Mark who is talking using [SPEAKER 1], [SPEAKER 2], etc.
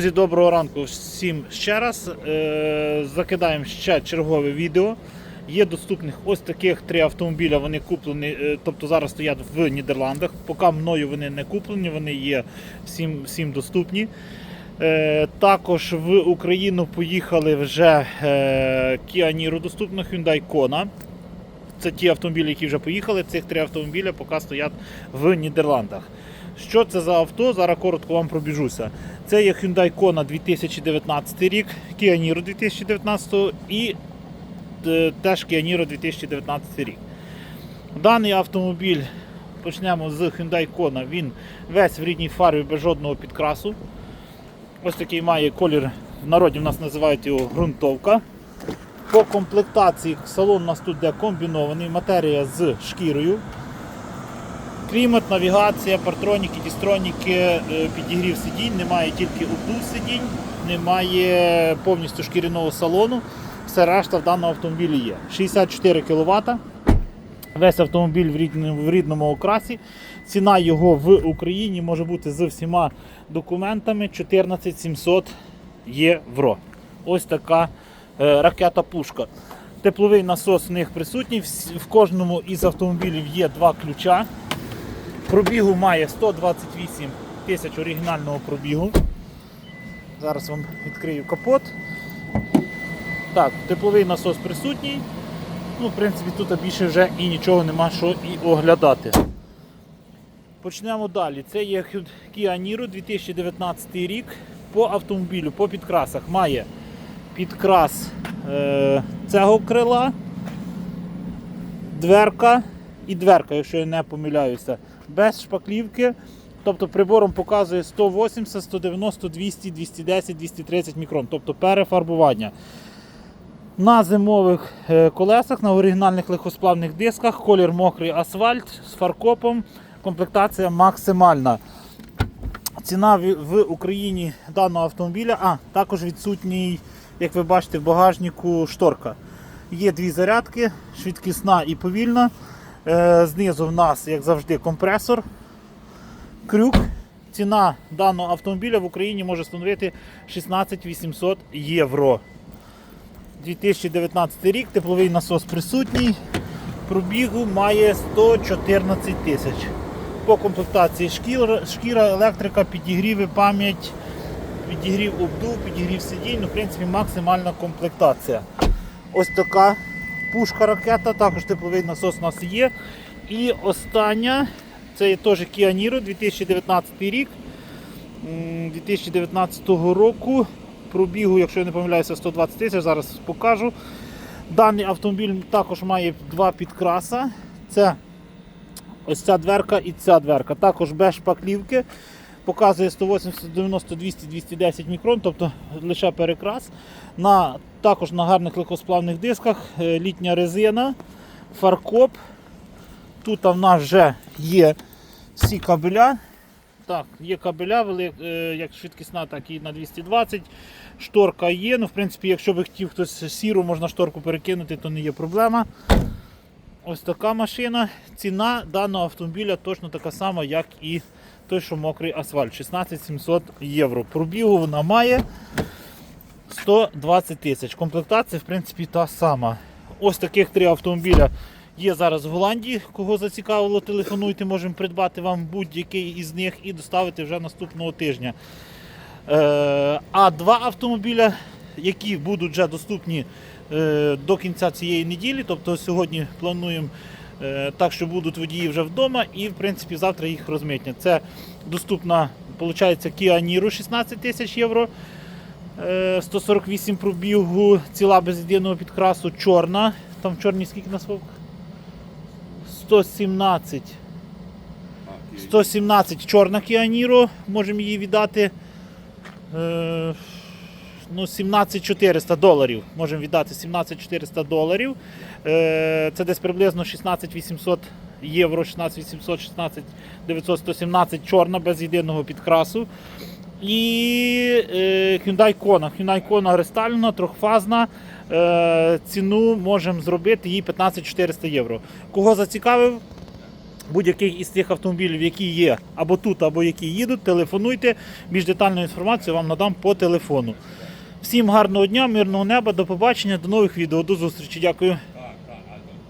[SPEAKER 1] Друзі, доброго ранку всім ще раз. Е, Закидаємо ще чергове відео. Є доступних ось таких три автомобіля. Вони куплені, е, тобто зараз стоять в Нідерландах. Поки мною вони не куплені, вони є всім, всім доступні. Е, Також в Україну поїхали вже Kia Niro доступно, Hyundai Kona. Це ті автомобілі, які вже поїхали. Цих три автомобіля поки стоять в Нідерландах. Що це за авто? Зараз коротко вам пробіжуся. Це є Hyundai Kona 2019 рік, Kia Niro 2019 і е, теж Kia Niro 2019 рік. Даний автомобіль почнемо з Hyundai Kona. Він весь в рідній фарбі без жодного підкрасу. Ось такий має колір, в народі в нас називають його ґрунтовка. По комплектації салон у нас тут де комбінований, матерія з шкірою. Клімат, навігація, партроніки, дістроніки, е, підігрів сидінь, немає тільки обдув сидінь, немає повністю шкіряного салону. Все решта в даному автомобілі є. 64 кВт. Весь автомобіль в рідному, в рідному окрасі. Ціна його в Україні може бути з всіма документами 14 700 євро. Ось така е, ракета-пушка. Тепловий насос в них присутній. В кожному із автомобілів є два ключа. Пробігу має 128 тисяч оригінального пробігу. Зараз вам відкрию капот. Так, тепловий насос присутній. Ну, в принципі, тут більше вже і нічого нема що і оглядати. Почнемо далі. Це є Kia Niro 2019 рік. По автомобілю, по підкрасах має підкрас е, цього крила, дверка і дверка, якщо я не помиляюся, без шпаклівки. Тобто прибором показує 180, 190, 200, 210, 230 мікрон, тобто перефарбування. На зимових е, колесах, на оригінальних легкосплавних дисках, колір мокрий асфальт з фаркопом, комплектація максимальна. Ціна в Україні даного автомобіля, а також відсутній, як ви бачите, в багажнику шторка. Є дві зарядки, швидкісна і повільна. Е, Знизу в нас, як завжди, компресор, крюк. Ціна даного автомобіля в Україні може становити 16 800 євро. 2019 рік, тепловий насос присутній. Пробігу має 114 тисяч. По комплектації шкіра, шкіра, електрика, підігріви, пам'ять, підігрів обдув, підігрів сидінь. Ну, в принципі, максимальна комплектація. Ось така пушка ракета, також тепловий насос у нас є. І остання, це є теж Kia Niro 2019 рік. 2019 року. Пробігу, якщо я не помиляюся, 120 тисяч, зараз покажу. Даний автомобіль також має два підкраса. Це ось ця дверка і ця дверка. Також без шпаклівки. Показує 180, 90, 200, 210 мікрон, тобто лише перекрас. На, також на гарних легкосплавних дисках, е, літня резина, фаркоп. Тут в нас вже є всі кабеля. Так, є кабеля, е, як швидкісна, так і на 220. Шторка є. Ну, в принципі, якщо би хотів хтось сіру, можна шторку перекинути, то не є проблема. Ось така машина. Ціна даного автомобіля точно така сама, як і той, що мокрий асфальт. 16 700 євро. Пробігу вона має 120 тисяч. Комплектація, в принципі, та сама. Ось таких три автомобіля є зараз в Голландії. Кого зацікавило, телефонуйте, можемо придбати вам будь-який із них і доставити вже наступного тижня. Е, а два автомобіля, які будуть вже доступні е, до кінця цієї неділі, тобто сьогодні плануємо е, так, що будуть водії вже вдома, і в принципі завтра їх розмитнять. Це доступна, виходить, Kia Niro 16 тисяч євро. Е, 148 пробігу, ціла без єдиного підкрасу, чорна. Там в чорній скільки на свок? 117. 117 чорна Kia Niro, можемо її віддати. Ну, 17400 доларів. Можемо віддати 17400 доларів. Е, це десь приблизно 16800 євро, 16800, 16900, 117 чорна без єдиного підкрасу. І е, Hyundai Kona. Hyundai Kona рестайлена, трьохфазна. Е, ціну можемо зробити їй 15400 євро. Кого зацікавив, будь-який із тих автомобілів, які є або тут, або які їдуть, телефонуйте. Більш детальну інформацію вам надам по телефону. Всім гарного дня, мирного неба, до побачення, до нових відео, до зустрічі. Дякую.